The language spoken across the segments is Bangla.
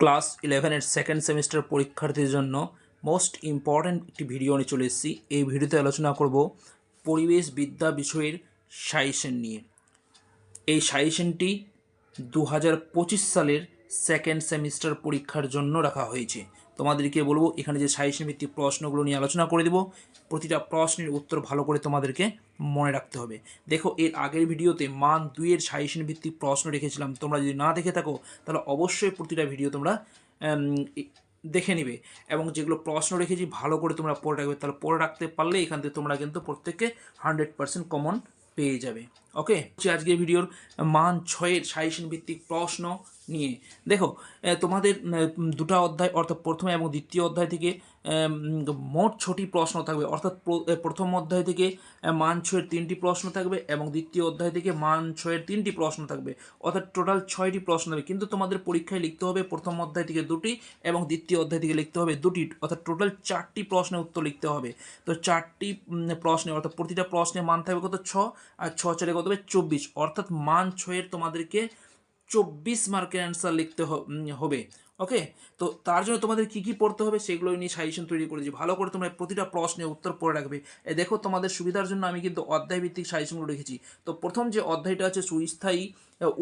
ক্লাস ইলেভেনের সেকেন্ড সেমিস্টার পরীক্ষার্থীর জন্য মোস্ট ইম্পর্ট্যান্ট একটি ভিডিও নিয়ে চলে এসেছি। এই ভিডিওতে আলোচনা করব পরিবেশ বিদ্যা বিষয়ের সাজেশন নিয়ে। এই সাজেশনটি দু হাজার পঁচিশ সালের সেকেন্ড সেমিস্টার পরীক্ষার জন্য রাখা হয়েছে। তোমাদেরকে বলব, এখানে যে সাজেশন ভিত্তিক প্রশ্নগুলো নিয়ে আলোচনা করে দেবো, প্রতিটা প্রশ্নের উত্তর ভালো করে তোমাদেরকে মনে রাখতে হবে। দেখো, এর আগের ভিডিওতে মান দুইয়ের সাজেশন ভিত্তিক প্রশ্ন রেখেছিলাম, তোমরা যদি না দেখে থাকো, তাহলে অবশ্যই প্রতিটা ভিডিও তোমরা দেখে নিবে। এবং যেগুলো প্রশ্ন রেখেছি, ভালো করে তোমরা পড়ে রাখবে, তাহলে পড়ে রাখতে পারলে এখান থেকে তোমরা কিন্তু প্রত্যেককে হান্ড্রেড পার্সেন্ট কমন পেয়ে যাবে। ওকে? আজকের ভিডিওর মান ছয়ের সাজেশন ভিত্তিক প্রশ্ন। নিয়ে। দেখো তোমাদের দুটো অধ্যায়, অর্থাৎ প্রথম এবং দ্বিতীয় অধ্যায় থেকে মোট ছটি প্রশ্ন থাকবে। অর্থাৎ প্র- প্রথম অধ্যায় থেকে মান ছয়ের তিনটি প্রশ্ন থাকবে এবং দ্বিতীয় অধ্যায় থেকে মান ছয়ের তিনটি প্রশ্ন থাকবে। অর্থাৎ টোটাল ছয়টি প্রশ্ন থাকবে। কিন্তু তোমাদের পরীক্ষায় লিখতে হবে প্রথম অধ্যায় থেকে দুটি এবং দ্বিতীয় অধ্যায় থেকে লিখতে হবে দুটি। অর্থাৎ টোটাল চারটি প্রশ্নের উত্তর লিখতে হবে। তো চারটি প্রশ্নে, অর্থাৎ প্রতিটা প্রশ্নে মান থাকবে কত? ছ। আর ছ চারে কত হবে? চব্বিশ। অর্থাৎ মান ছয়ের তোমাদেরকে চব্বিশ মার্কের অ্যান্সার লিখতে হবে। ওকে তো তার জন্য তোমাদের কি কি পড়তে হবে সেগুলো নিয়ে সাজেশন তৈরি করেছি। ভালো করে তোমরা প্রতিটা প্রশ্নে উত্তর পড়ে রাখবে। এ দেখো তোমাদের সুবিধার জন্য আমি কিন্তু অধ্যায়ভিত্তিক সাজেশনগুলো রেখেছি। তো প্রথম যে অধ্যায়টা আছে সুস্থায়ী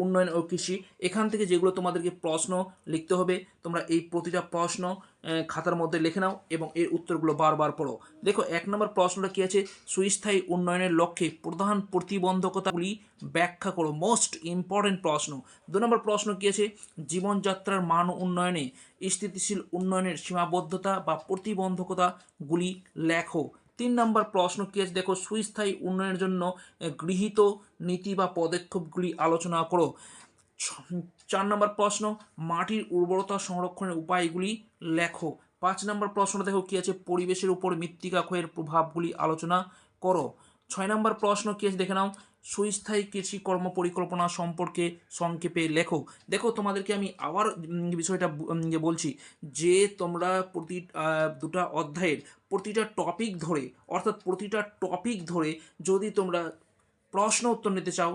উন্নয়ন ও কৃষি, এখান থেকে যেগুলো তোমাদেরকে প্রশ্ন লিখতে হবে, তোমরা এই প্রতিটা প্রশ্ন খাতার মধ্যে লিখে নাও এবং এর উত্তরগুলো বারবার পড়ো। দেখো, এক নম্বর প্রশ্নটা কী আছে? সুস্থায়ী উন্নয়নের লক্ষ্যে প্রধান প্রতিবন্ধকতাগুলি ব্যাখ্যা করো। মোস্ট ইম্পর্টেন্ট প্রশ্ন। দু নম্বর প্রশ্ন কী আছে? জীবনযাত্রার মান উন্নয়নে স্থিতিশীল উন্নয়নের সীমাবদ্ধতা বা প্রতিবন্ধকতাগুলি লেখো। তিন নম্বর প্রশ্ন কি আছে? দেখো, সুস্থায়ী উন্নয়নের জন্য গৃহীত নীতি বা পদক্ষেপগুলি আলোচনা করো। চার নম্বর প্রশ্ন, মাটির উর্বরতা সংরক্ষণের উপায়গুলি লেখো। পাঁচ নম্বর প্রশ্ন দেখো কি আছে, পরিবেশের উপর মৃত্তিকা ক্ষয়ের প্রভাবগুলি আলোচনা করো। ছয় নম্বর প্রশ্ন কি আছে দেখে নাও, সুস্থায়ী কৃষি কর্ম পরিকল্পনা সম্পর্কে সংক্ষেপে লেখো। দেখো তোমাদেরকে আমি আবার বিষয়টা বলছি, যে তোমরা প্রতি দুটা অধ্যায়ের প্রতিটা টপিক ধরে, অর্থাৎ প্রতিটা টপিক ধরে যদি তোমরা প্রশ্ন উত্তর নিতে চাও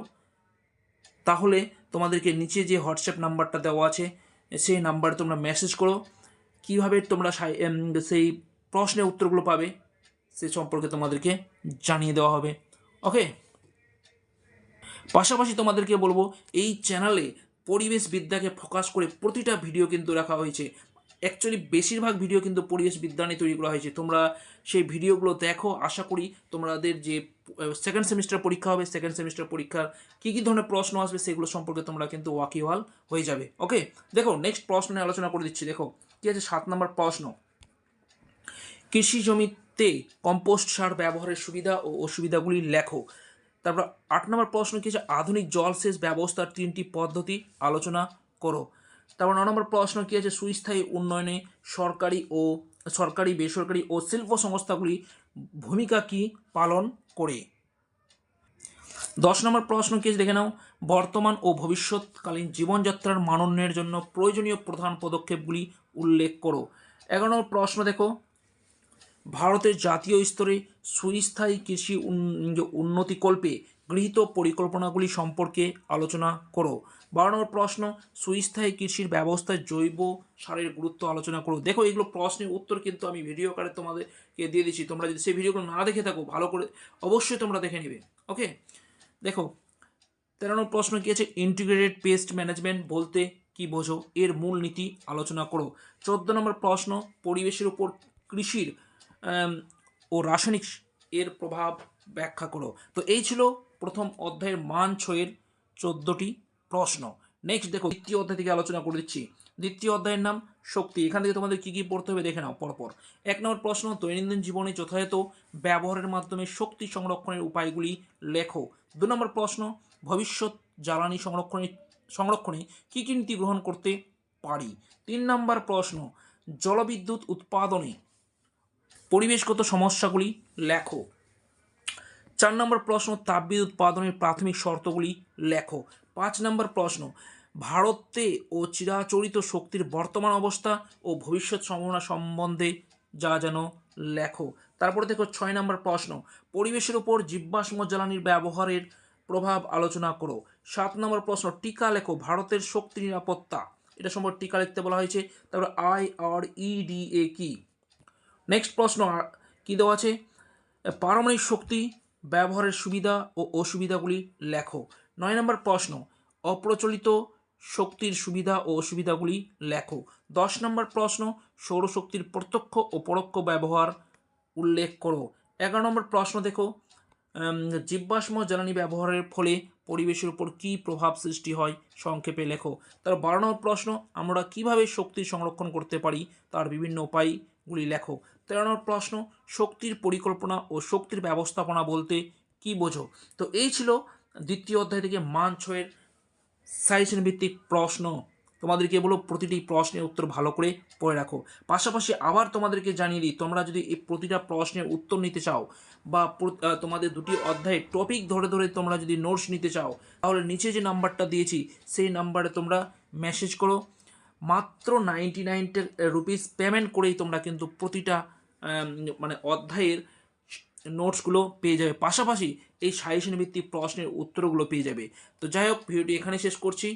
তাহলে তোমাদেরকে নিচে যে হোয়াটসঅ্যাপ নাম্বারটা দেওয়া আছে, সেই নাম্বারে তোমরা মেসেজ করো। কীভাবে তোমরা সাই- প্রশ্নের উত্তরগুলো পাবে, সে সম্পর্কে তোমাদেরকে জানিয়ে দেওয়া হবে। ওকে পাশাপাশি তোমাদেরকে বলব, এই চ্যানেলে পরিবেশ বিদ্যাকে ফোকাস করে প্রতিটা ভিডিও কিন্তু রাখা হয়েছে। অ্যাকচুয়ালি বেশিরভাগ ভিডিও কিন্তু পরিবেশ বিদ্যা নিয়ে তৈরি করা হয়েছে। তোমরা সেই ভিডিওগুলো দেখো, আশা করি তোমাদের যে সেকেন্ড সেমিস্টার পরীক্ষা হবে সেকেন্ড সেমিস্টার পরীক্ষার কী কী ধরনের প্রশ্ন আসবে সেগুলো সম্পর্কে তোমরা কিন্তু ওয়াকিওয়াল হয়ে যাবে ওকে দেখো নেক্সট প্রশ্ন নিয়ে আলোচনা করে দিচ্ছি, দেখো, কী আছে? সাত নম্বর প্রশ্ন। কৃষি জমিতে কম্পোস্ট সার ব্যবহারের সুবিধা ও অসুবিধাগুলি লেখো। তারপর আট নম্বর প্রশ্ন কি আছে? আধুনিক জলসেচ ব্যবস্থার তিনটি পদ্ধতি আলোচনা করো। তারপর ন নম্বর প্রশ্ন কি আছে? সুস্থায়ী উন্নয়নে সরকারি ও সরকারি, বেসরকারি ও শিল্প সংস্থাগুলি ভূমিকা কি পালন করে? দশ নম্বর প্রশ্ন কি দেখে নাও। বর্তমান ও ভবিষ্যৎকালীন জীবনযাত্রার মানোন্নয়নের জন্য প্রয়োজনীয় প্রধান পদক্ষেপগুলি উল্লেখ করো। এগারো নম্বর প্রশ্ন দেখো। ভারতের জাতীয় স্তরে সুস্থায়ী কৃষি উন- উন্নতিকল্পে গৃহীত পরিকল্পনাগুলি সম্পর্কে আলোচনা করো। বারো নম্বর প্রশ্ন, সুস্থায়ী কৃষির ব্যবস্থায় জৈব সারের গুরুত্ব আলোচনা করো। দেখো, এগুলো প্রশ্নের উত্তর কিন্তু আমি ভিডিও কারে তোমাদেরকে দিয়ে দিচ্ছি। তোমরা যদি সেই ভিডিওগুলো না দেখে থাকো, ভালো করে অবশ্যই তোমরা দেখে নেবে। ওকে দেখো, তেরো নম্বর প্রশ্ন কী আছে? ইন্টিগ্রেটেড পেস্ট ম্যানেজমেন্ট বলতে কি বোঝো? এর মূল নীতি আলোচনা করো। চোদ্দ নম্বর প্রশ্ন, পরিবেশের উপর কৃষির ও রাসায়নিক এর প্রভাব ব্যাখ্যা করো। তো এই ছিল প্রথম অধ্যায়ের মান ছয়ের চোদ্দোটি প্রশ্ন। নেক্সট দেখো, দ্বিতীয় অধ্যায় থেকে আলোচনা করে দিচ্ছি। দ্বিতীয় অধ্যায়ের নাম শক্তি। এখান থেকে তোমাদের কী কী পড়তে হবে দেখে নাও পরপর। এক নম্বর প্রশ্ন, দৈনন্দিন জীবনে যথাযথ ব্যবহারের মাধ্যমে শক্তি সংরক্ষণের উপায়গুলি লেখো। দু নম্বর প্রশ্ন, ভবিষ্যৎ জ্বালানি সংরক্ষণে সংরক্ষণে কী কী নীতি গ্রহণ করতে পারি? তিন নম্বর প্রশ্ন, জলবিদ্যুৎ উৎপাদনে পরিবেশগত সমস্যাগুলি লেখো। চার নম্বর প্রশ্ন, তাপবিদ্যুৎ উৎপাদনের প্রাথমিক শর্তগুলি লেখো। পাঁচ নম্বর প্রশ্ন, ভারতে ও চিরাচরিত শক্তির বর্তমান অবস্থা ও ভবিষ্যৎ সম্ভাবনা সম্বন্ধে যা যেন লেখো। তারপরে দেখো ছয় নম্বর প্রশ্ন, পরিবেশের উপর জীবাশ্ম জ্বালানির ব্যবহারের প্রভাব আলোচনা করো। সাত নম্বর প্রশ্ন, টিকা লেখো, ভারতের শক্তি নিরাপত্তা। এটা সম্পর্কে টিকা লিখতে বলা হয়েছে। তারপর I R E D A কি? নেক্সট প্রশ্ন কি দেওয়া আছে? পারমাণবিক শক্তি ব্যবহারের সুবিধা ও অসুবিধাগুলি লেখো। নয় নম্বর প্রশ্ন, অপ্রচলিত শক্তির সুবিধা ও অসুবিধাগুলি লেখো। দশ নম্বর প্রশ্ন, সৌরশক্তির প্রত্যক্ষ ও পরোক্ষ ব্যবহার উল্লেখ করো। এগারো নম্বর প্রশ্ন দেখো জীবাশ্ম জ্বালানি ব্যবহারের ফলে পরিবেশের উপর কী প্রভাব সৃষ্টি হয় সংক্ষেপে লেখো। তার বারো নম্বর প্রশ্ন, আমরা কীভাবে শক্তি সংরক্ষণ করতে পারি? তার বিভিন্ন উপায়গুলি লেখো। তেরো নম্বর প্রশ্ন, শক্তির পরিকল্পনা ও শক্তির ব্যবস্থাপনা বলতে কি বোঝো? তো এই ছিল দ্বিতীয় অধ্যায় থেকে মান ছয়ের সাইশন ভিত্তিক প্রশ্ন। তোমাদেরকে বলো প্রতিটি প্রশ্নের উত্তর ভালো করে পড়ে রাখো। পাশাপাশি আবার তোমাদেরকে জানিয়ে দিই, তোমরা যদি এই প্রতিটা প্রশ্নের উত্তর নিতে চাও বা তোমাদের দুটি অধ্যায়ে টপিক ধরে ধরে তোমরা যদি নোটস নিতে চাও, তাহলে নিচে যে নাম্বারটা দিয়েছি, সেই নাম্বারে তোমরা মেসেজ করো। মাত্র নাইনটি নাইন রুপিস পেমেন্ট করেই তোমরা কিন্তু প্রতিটা মানে অধ্যায়ের নোটসগুলো পেয়ে যাবে। পাশাপাশি এই সাজেশন ভিত্তিক প্রশ্নের উত্তরগুলো পেয়ে যাবে। তো যাই হোক, ভিডিওটি এখানে শেষ করছি।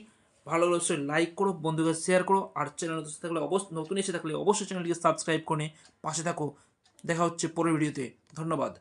ভালো অবশ্যই লাইক করো বন্ধুকে শেয়ার করো, আর চ্যানেল থাকলে অবশ্যই নতুন এসে থাকলে অবশ্যই চ্যানেলটিকে সাবস্ক্রাইব করে পাশে থাকো। দেখা হচ্ছে পরের ভিডিওতে। ধন্যবাদ।